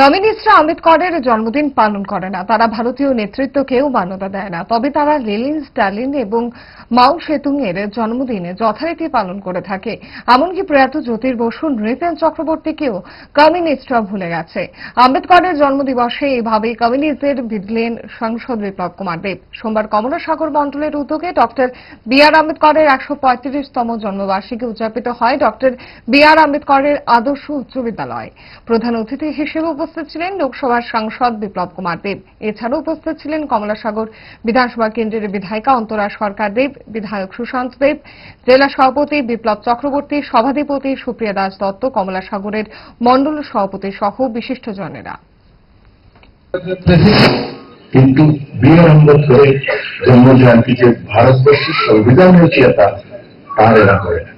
কমিউনিস্টরা আম্বেদকরের জন্মদিন পালন করে না। তারা ভারতীয় নেতৃত্বকেও মান্যতা দেয় না। তবে তারা লেনিন স্টালিন এবং মাও সেতুং এর জন্মদিনে যথারীতি পালন করে থাকে। এমনকি প্রয়াত জ্যোতির বসু নৃপেন চক্রবর্তীকেও কমিউনিস্টরা ভুলে গেছে। আম্বেদকরের জন্মদিবসে এইভাবে কমিউনিস্টদের বিধলেন সাংসদ বিপ্লব কুমার দেব। সোমবার কমলাসাগর মণ্ডলের উদ্যোগে ডক্টর বি আর আম্বেদকরের একশো পঁয়ত্রিশতম জন্মবার্ষিকী উদযাপিত হয় ডক্টর বি আর আম্বেদকরের আদর্শ উচ্চ বিদ্যালয়। প্রধান অতিথি হিসেবে উপস্থিত ছিলেন লোকসভার সাংসদ বিপ্লব কুমার দেব। এছাড়াও উপস্থিত ছিলেন কমলাসাগর বিধানসভা কেন্দ্রের বিধায়িকা অন্তরা সরকার দেব, বিধায়ক সুশান্ত দেব, জেলা সভাপতি বিপ্লব চক্রবর্তী, সভাধিপতি সুপ্রিয়া দাস দত্ত, কমলাসাগরের মণ্ডল সভাপতি সহ বিশিষ্টজনেরা। কিন্তু বি আর আম্বেদকরের জন্ম জয়ন্তী যে ভারতবর্ষের সংবিধান রচয়িতা, তার এরা করে না।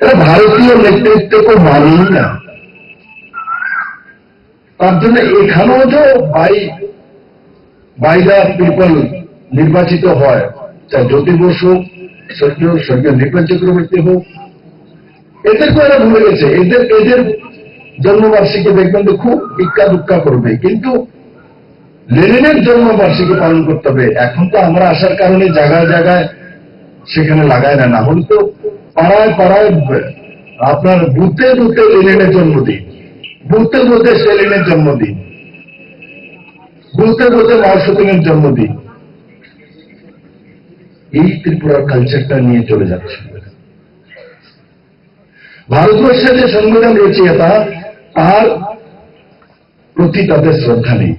এরা ভারতীয় নেতৃত্বকে মানেই না। তার জন্য এখানেও যে বাই বাই পিপল নির্বাচিত হয়। চাই জ্যোতি বসু স্বর্গীয় স্বর্গীয় নৃপেন চক্রবর্তী হোক। এদেরকে এরা ভুলে গেছে। এদের এদের জন্মবার্ষিকী দেখবেন তো খুব ইক্কা দুক্কা করবে। কিন্তু লেনিনের জন্মবার্ষিকী পালন করতে হবে। এখন তো আমরা আসার কারণে জায়গায় জায়গায় সেখানে লাগায় না। না হলে তো পাড়ায় পাড়ায় আপনার বুথে বুথে লেনিনের জন্মদিন। বুথে বুথে সেলিনের জন্মদিন। বুথে বুথে মাওসুদিনের জন্মদিন। এই ত্রিপুরার কালচারটা নিয়ে চলে যাচ্ছে। ভারতবর্ষের যে সংবিধান রচয়িতা তার প্রতি তাদের শ্রদ্ধা নেই।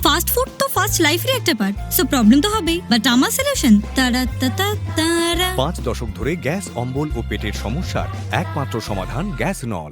ফাস্ট ফুড তো ফাস্ট লাইফের একটা পার্ট সো প্রবলেম তো হবেই। বাট আমার সলিউশন তারা তারা তারা। পাঁচ দশক ধরে গ্যাস অম্বল ও পেটের সমস্যার একমাত্র সমাধান গ্যাস নল।